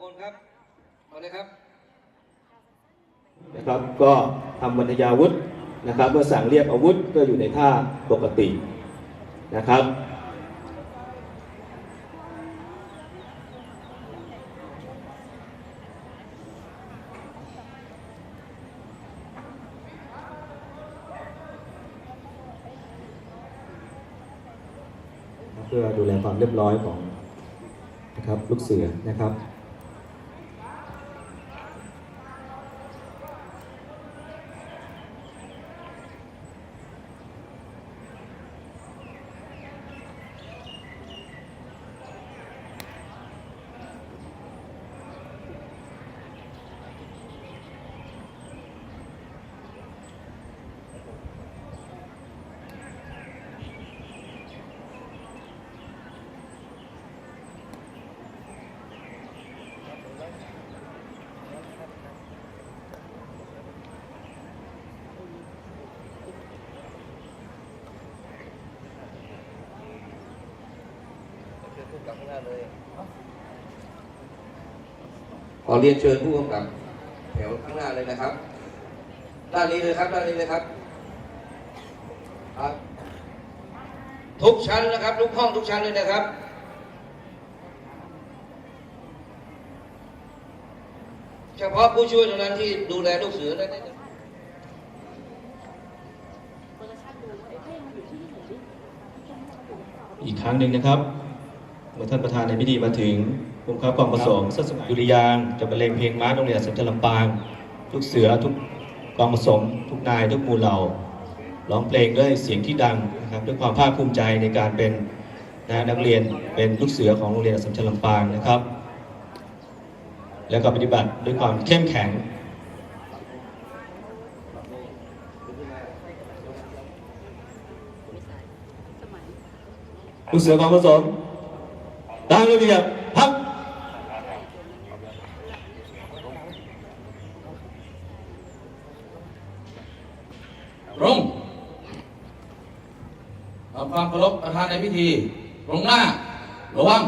คนครับเอาเลยครับ นะครับก็ทำวรรยาวุธนะครับ เมื่อสั่งเรียกอาวุธก็อยู่ในท่าปกตินะครับเพื่อดูแลความเรียบร้อยของนะครับลูกเสือนะครับ ขอเรียนเชิญผู้กำกับแถวข้างหน้าเลยนะครับ ด้านนี้เลยครับ ด้านนี้เลยครับ ครับ ทุกชั้นนะครับ ทุกห้องทุกชั้นเลยนะครับเฉพาะผู้ช่วยเท่านั้นที่ดูแลลูกเสือได้ได้อีกครั้งหนึ่งนะครับเมื่อท่านประธานในพิธีมาถึงผมครับกองประสงค์สัสดุริยางจะบรรเลงเพลงม้าโรงเรียนสัมชัญลำปาง ทุกเสือทุกกองประสงค์ทุกนายทุกหมู่เหล่าร้องเพลงด้วยเสียงที่ดังนะครับด้วยความภาคภูมิใจในการเป็นนะนักเรียนเป็นลูกเสือของโรงเรียนสัมชัญลำปางนะครับ แล้วก็ปฏิบัติด้วยความเข้มแข็ง ลูกเสือกองผสม ตามระเบียบพักรงทำความเคารพประธานในพิธี ตรงหน้า ระวัง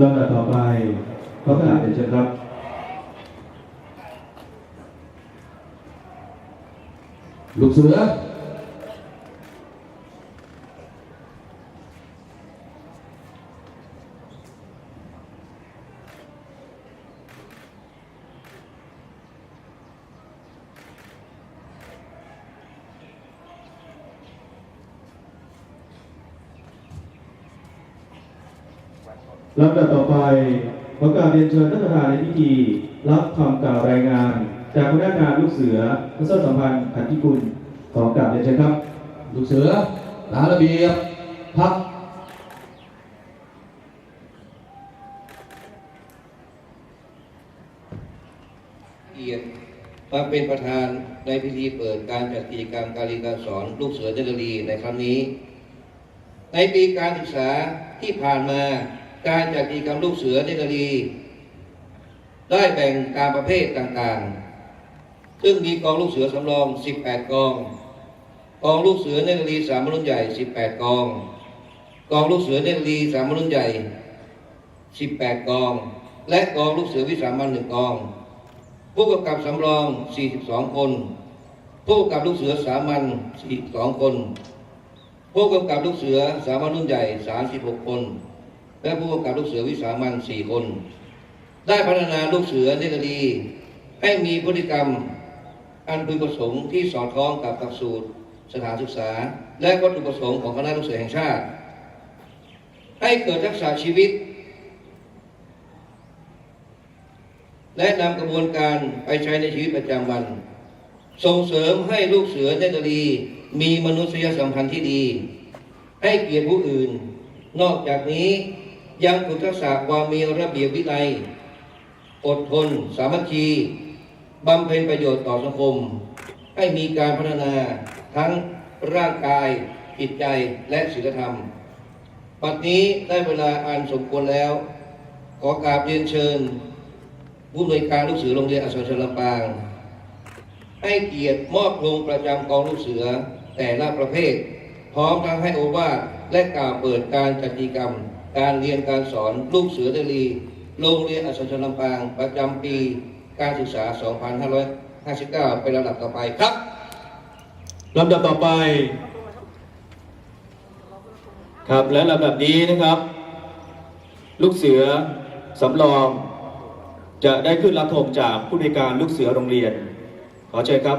ลำดับต่อไปขอกราดเรียนเชิญครับลูกเสือ ลำดับต่อไปขอกราบเรียนเชิญท่านประธานในพิธี รับคำกล่าวรายงาน จากหัวหน้างานลูกเสือพระเจ้าสัมพันธ์ขันธิกุลขอกราบเรียนเชิญครับ ลูกเสือตามระเบียบพักเกียรติมาเป็นประธานในพิธีเปิดการจัดกิจกรรมการเรียนการสอนลูกเสือเนตรลีในครั้งนี้ ในปีการศึกษาที่ผ่านมา การจัดกิจกรรมลูกเสือเนตรลีได้แบ่งตามประเภทต่างๆ ซึ่งมีกองลูกเสือสำรอง 18 กอง กองลูกเสือเนตรลีสามรุ่นใหญ่ 18 กอง กองลูกเสือเนตรลีสามรุ่นใหญ่ 18 กอง และกองลูกเสือวิสามันหนึ่งกอง ผู้กำกับสำรอง 42 คน ผู้กำกับลูกเสือสามัญ42 คน ผู้กำกับลูกเสือสามัญรุ่นใหญ่ 36 คน และผู้กำกับลูกเสือวิสามัญ4คน ได้พัฒนาลูกเสือเนตรดี ให้มีพฤติกรรมอันพึงประสงค์ที่สอดคล้องกับหลักสูตร สถานศึกษา และวัตถุประสงค์ของคณะลูกเสือแห่งชาติ ให้เกิดทักษะชีวิต และนำกระบวนการไปใช้ในชีวิตประจำวัน ส่งเสริมให้ลูกเสือเนตรดีมีมนุษยสัมพันธ์ที่ดี ให้เกียรติผู้อื่น นอกจากนี้ ยังฝึกทักษะความมีระเบียบวินัยอดทน สามัคคีบำเพ็ญประโยชน์ต่อสังคม ให้มีการพัฒนาทั้งร่างกายจิตใจและศีลธรรม ปัจจุนี้ได้เวลาอันสมควรแล้ว ขอกราบเรียนเชิญ ผู้อำนวยการลูกเสือโรงเรียนอัศวชลำปาง ให้เกียรติมอบธงประจำกองลูกเสือแต่ละประเภท พร้อมทั้งให้โอวาทและกล่าวเปิดการจัดกิจกรรม การเรียนการสอนลูกเสือเดลี โรงเรียนอัศชัญลำปาง ประจำปีการศึกษา 2559 เป็นลำดับต่อไปครับลำดับต่อไป ครับและลำดับนี้นะครับ ลูกเสือสำรอง จะได้ขึ้นรับธงจากผู้ในวยการลูกเสือโรงเรียน ขอเชิญครับ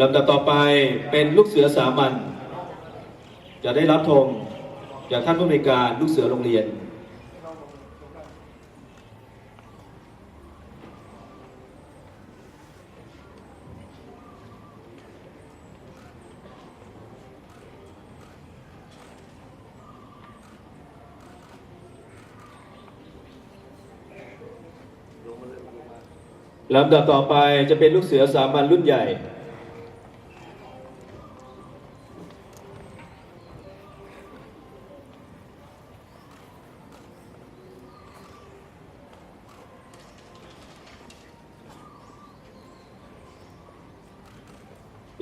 ลำดับต่อไปเป็นลูกเสือสามัญจะได้รับธงจากท่านผู้ในการลูกเสือโรงเรียน ลำดับต่อไปจะเป็นลูกเสือสามัญรุ่นใหญ่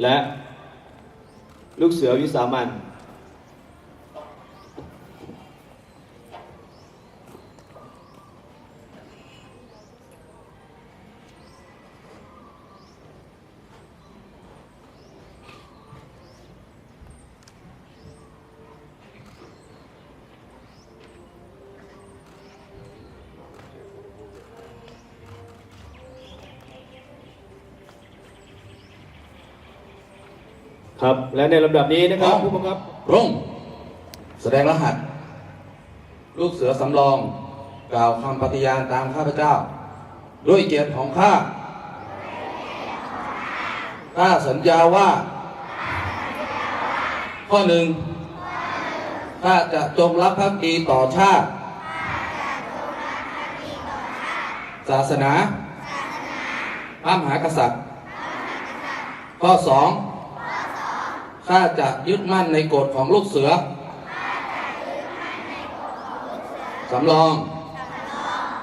และลูกเสือวิสามัน ครับ และในลำดับนี้นะครับผู้บังคับร่งแสดงรหัส ลูกเสือสำรอง กล่าวคำปฏิญาณตามข้าพเจ้า ด้วยเกียรติของข้าข้าสัญญาว่า ข้อหนึ่งข้าจะจงรักภักดีต่อชาติ ศาสนาพระมหากษัตริย์ ข้อสอง ข้าจะยึดมั่นในกฎของลูกเสือ สำรอง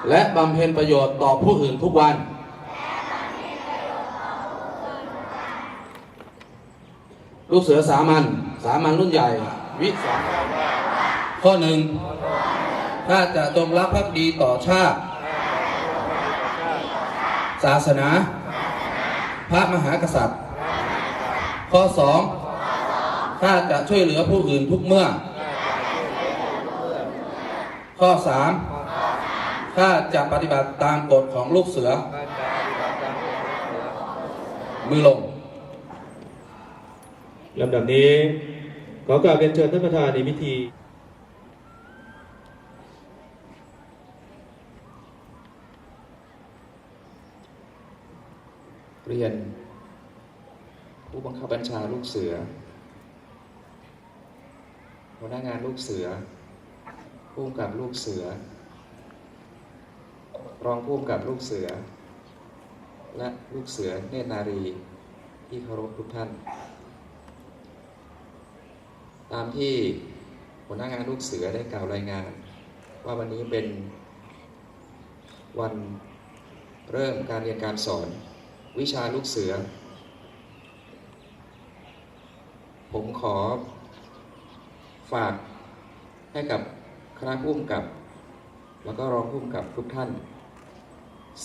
และบำเพ็ญประโยชน์ต่อผู้อื่นทุกวัน ลูกเสือสามัญสามัญรุ่นใหญ่ วิสองข้อหนึ่งถ้าจะจงรักภักดีต่อชาติ ศาสนา พระมหากษัตริย์ ข้อสอง ถ้าจะช่วยเหลือผู้อื่นทุกเมื่อ ข้อสามถ้าจะปฏิบัติตามกฎของลูกเสือ มือลงลำดับนี้ ขอกราบเรียนเชิญท่านประธานในพิธีเรียนผู้บังคับบัญชาลูกเสือ หัวหน้างานลูกเสือผู้กำกับลูกเสือ รองผู้กับลูกเสือ และลูกเสือเนตรนารีที่เคารพทุกท่าน ตามที่หัวหน้างานลูกเสือได้กล่าวรายงาน ว่าวันนี้เป็นวันเริ่มการเรียนการสอน วิชาลูกเสือ ผมขอ ฝากให้กับคณะผู้กำกับ แล้วก็รองผู้กำกับทุกท่าน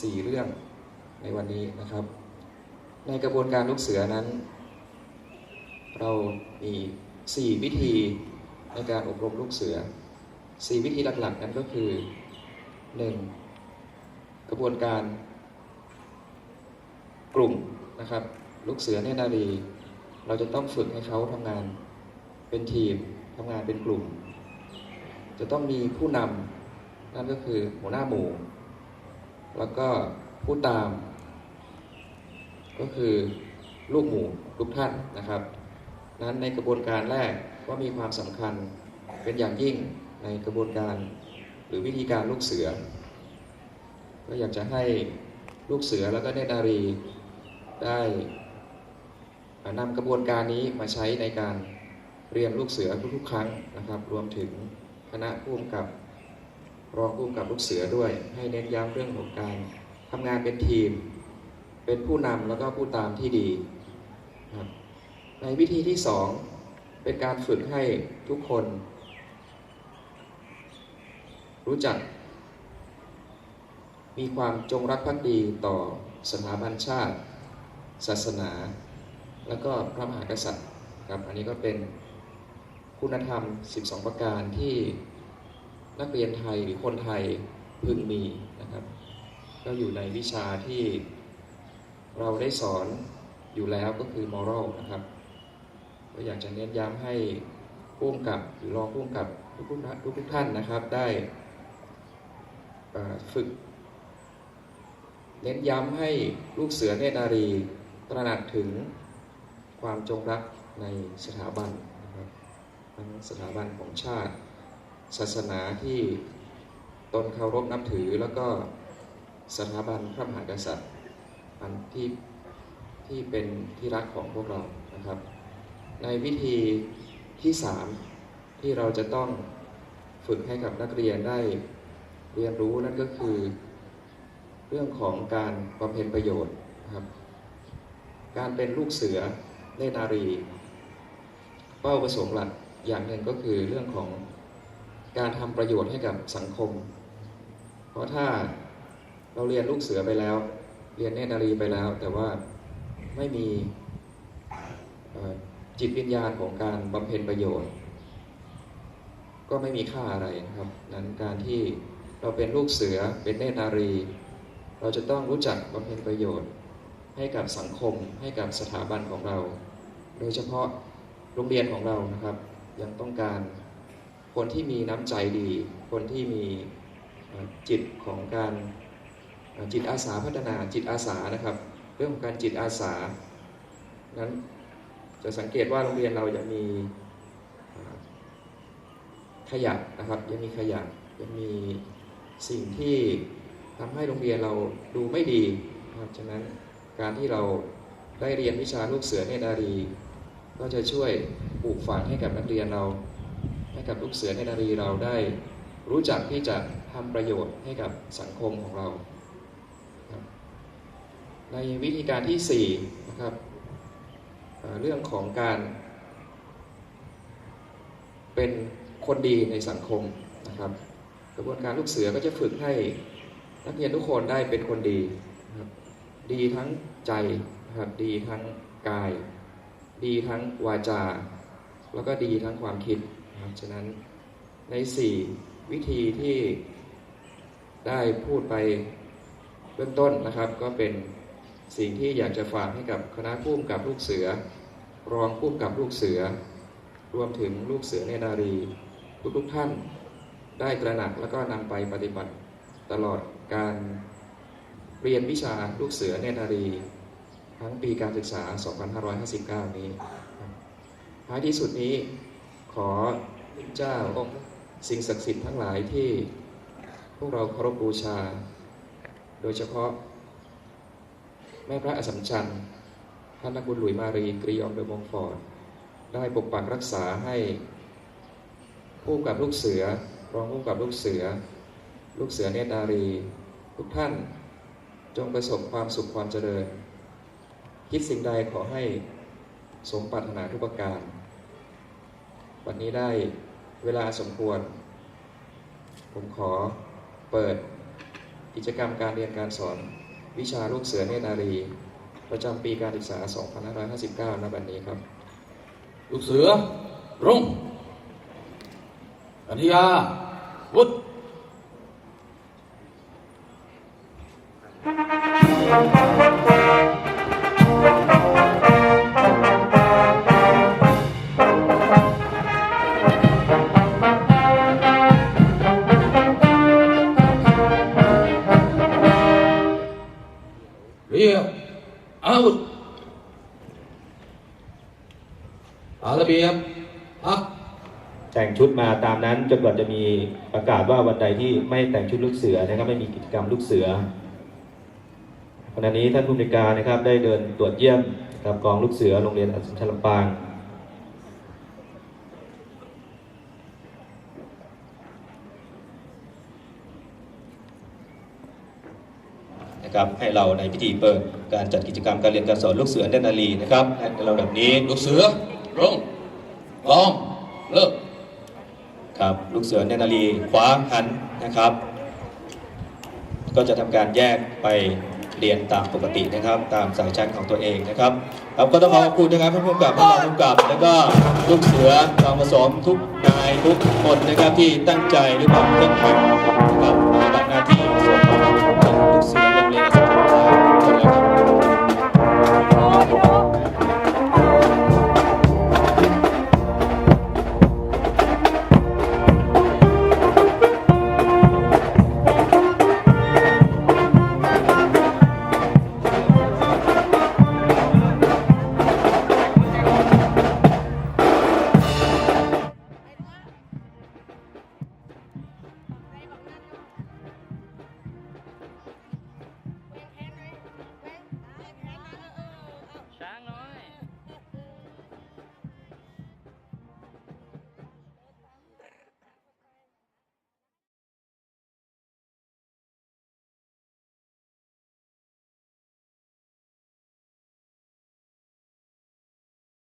สี่เรื่องในวันนี้นะครับ ในกระบวนการลูกเสือนั้น เรามีสี่วิธีในการอบรมลูกเสือสี่วิธีหลักๆ นั้นก็คือหนึ่งกระบวนการกลุ่มนะครับ ลูกเสือเนนารี เราจะต้องฝึกให้เขาทำงานเป็นทีม ทำงานเป็นกลุ่ม จะต้องมีผู้นำนั่นก็คือหัวหน้าหมู่ แล้วก็ผู้ตาม ก็คือลูกหมู่ทุกท่านนะครับ นั้นในกระบวนการแรกว่ามีความสำคัญเป็นอย่างยิ่งในกระบวนการหรือวิธีการลูกเสือ ก็อยากจะให้ลูกเสือแล้วก็เนตรนารีได้นำกระบวนการนี้มาใช้ในการ เรียนลูกเสือทุกๆครั้งนะครับ รวมถึงคณะผู้กำกับรองผู้กำกับลูกเสือด้วย ให้เน้นย้ำเรื่องของการทำงานเป็นทีม เป็นผู้นำแล้วก็ผู้ตามที่ดีครับในวิธีที่สองเป็นการฝึกให้ทุกคน รู้จัก มีความจงรักภักดีต่อสถาบันชาติ ศาสนา แล้วก็พระมหากษัตริย์ครับอันนี้ก็เป็น คุณธรรม 12 ประการที่นักเรียนไทยหรือคนไทยพึงมีนะครับ ก็อยู่ในวิชาที่เราได้สอนอยู่แล้วก็คือ moral นะครับ ก็อยากจะเน้นย้ำให้ผู้กำกับหรือรองผู้กำกับทุกทุกทุกท่านนะครับได้ฝึก เน้นย้ำให้ลูกเสือเนตรนารีตระหนักถึงความจงรักในสถาบัน ทั้งสถาบันของชาติ ศาสนาที่ตนเคารพนับถือแล้วก็สถาบันพระมหากษัตริย์อันที่ที่เป็นที่รักของพวกเรานะครับ ในวิธีที่สามที่เราจะต้องฝึกให้กับนักเรียนได้เรียนรู้นั่นก็คือ เรื่องของการบำเพ็ญประโยชน์นะครับ การเป็นลูกเสือเนนารี เป้าประสงค์หลัก อย่างหนึ่งก็คือเรื่องของการทำประโยชน์ให้กับสังคม เพราะถ้าเราเรียนลูกเสือไปแล้ว เรียนเนตรนารีไปแล้ว แต่ว่าไม่มีจิตวิญญาณของการบำเพ็ญประโยชน์ ก็ไม่มีค่าอะไรนะครับนั้นการที่เราเป็นลูกเสือเป็นเนตรนารี เราจะต้องรู้จักบำเพ็ญประโยชน์ ให้กับสังคมให้กับสถาบันของเรา โดยเฉพาะโรงเรียนของเรานะครับ ยังต้องการคนที่มีน้ำใจดี คนที่มีจิตของการจิตอาสาพัฒนาจิตอาสานะครับ เรื่องของการจิตอาสานั้นจะสังเกตว่าโรงเรียนเรายังมีขยะนะครับ ยังมีขยะยังมีสิ่งที่ทำให้โรงเรียนเราดูไม่ดีนะครับฉะนั้นการที่เราได้เรียนวิชาลูกเสือเนตรนารี ก็จะช่วยปลูกฝังให้กับนักเรียนเรา ให้กับลูกเสือเนนารีเราได้ รู้จักที่จะทำประโยชน์ให้กับสังคมของเรา ในวิธีการที่สี่นะครับเอ่อเรื่องของการเป็นคนดีในสังคมนะครับ กระบวนการลูกเสือก็จะฝึกให้นักเรียนทุกคนได้เป็นคนดีนะครับดีทั้งใจนะครับดีทั้งกาย ดีทั้งวาจา แล้วก็ดีทั้งความคิดนะครับฉะนั้นใน 4 วิธีที่ได้พูดไปเบื้องต้นนะครับ ก็เป็นสิ่งที่อยากจะฝากให้กับคณะผู้กำกับลูกเสือ รองผู้กำกับลูกเสือ รวมถึงลูกเสือเนตรนารีทุกๆท่านได้ตระหนักแล้วก็นำไปปฏิบัติตลอดการเรียนวิชาลูกเสือเนตรนารี ทั้งปีการศึกษา 2559 นี้ครับท้ายที่สุดนี้ขอเจ้าองค์สิ่งศักดิ์สิทธิ์ทั้งหลายที่พวกเราเคารพบูชา โดยเฉพาะ แม่พระอสสัมชัญท่านนักบุญหลุยมารีกรีอองเดอมงฟอร์ดได้ปกปักรักษาให้ผู้กับลูกเสือรองผู้กับลูกเสือ ลูกเสือเนตรนารี ทุกท่านจงประสบความสุขความเจริญ คิดสิ่งใดขอให้สมปรารถนาทุกประการ วันนี้ได้เวลาสมควร ผมขอเปิดกิจกรรมการเรียนการสอนวิชาลูกเสือเนตรนารี ประจำปีการศึกษา 2559ณบัดนี้ครับ ลูกเสือ รุ่งอัธยา วุฒเรี อาระเบียบแต่งชุดมาตามนั้นจนกว่าจะมีประกาศว่าวันใดที่ไม่แต่งชุดลูกเสือนะครับไม่มีกิจกรรมลูกเสือขณะนี้ท่านผู้อำนวยการนะครับได้เดินตรวจเยี่ยมกับกองลูกเสือโรงเรียนอัศมชัญลำปางนะครับให้เราในพิธีเปิดการจัดกิจกรรมการเรียนการสอนลูกเสือเนนารีนะครับในลำดับนี้ลูกเสือ รองลองเลิกครับลูกเสือเนนารีขวาหันนะครับ ก็จะทำการแยกไปเรียนตามปกตินะครับ ตามสายชั้นของตัวเองนะครับครับก็ต้องขอขอบคุณนะครับท่านผู้กำกับท่านรองผู้กำกับ แล้วก็ลูกเสือกองผสมทุกนายทุกคนนะครับที่ตั้งใจด้วยความเข้มแข็ง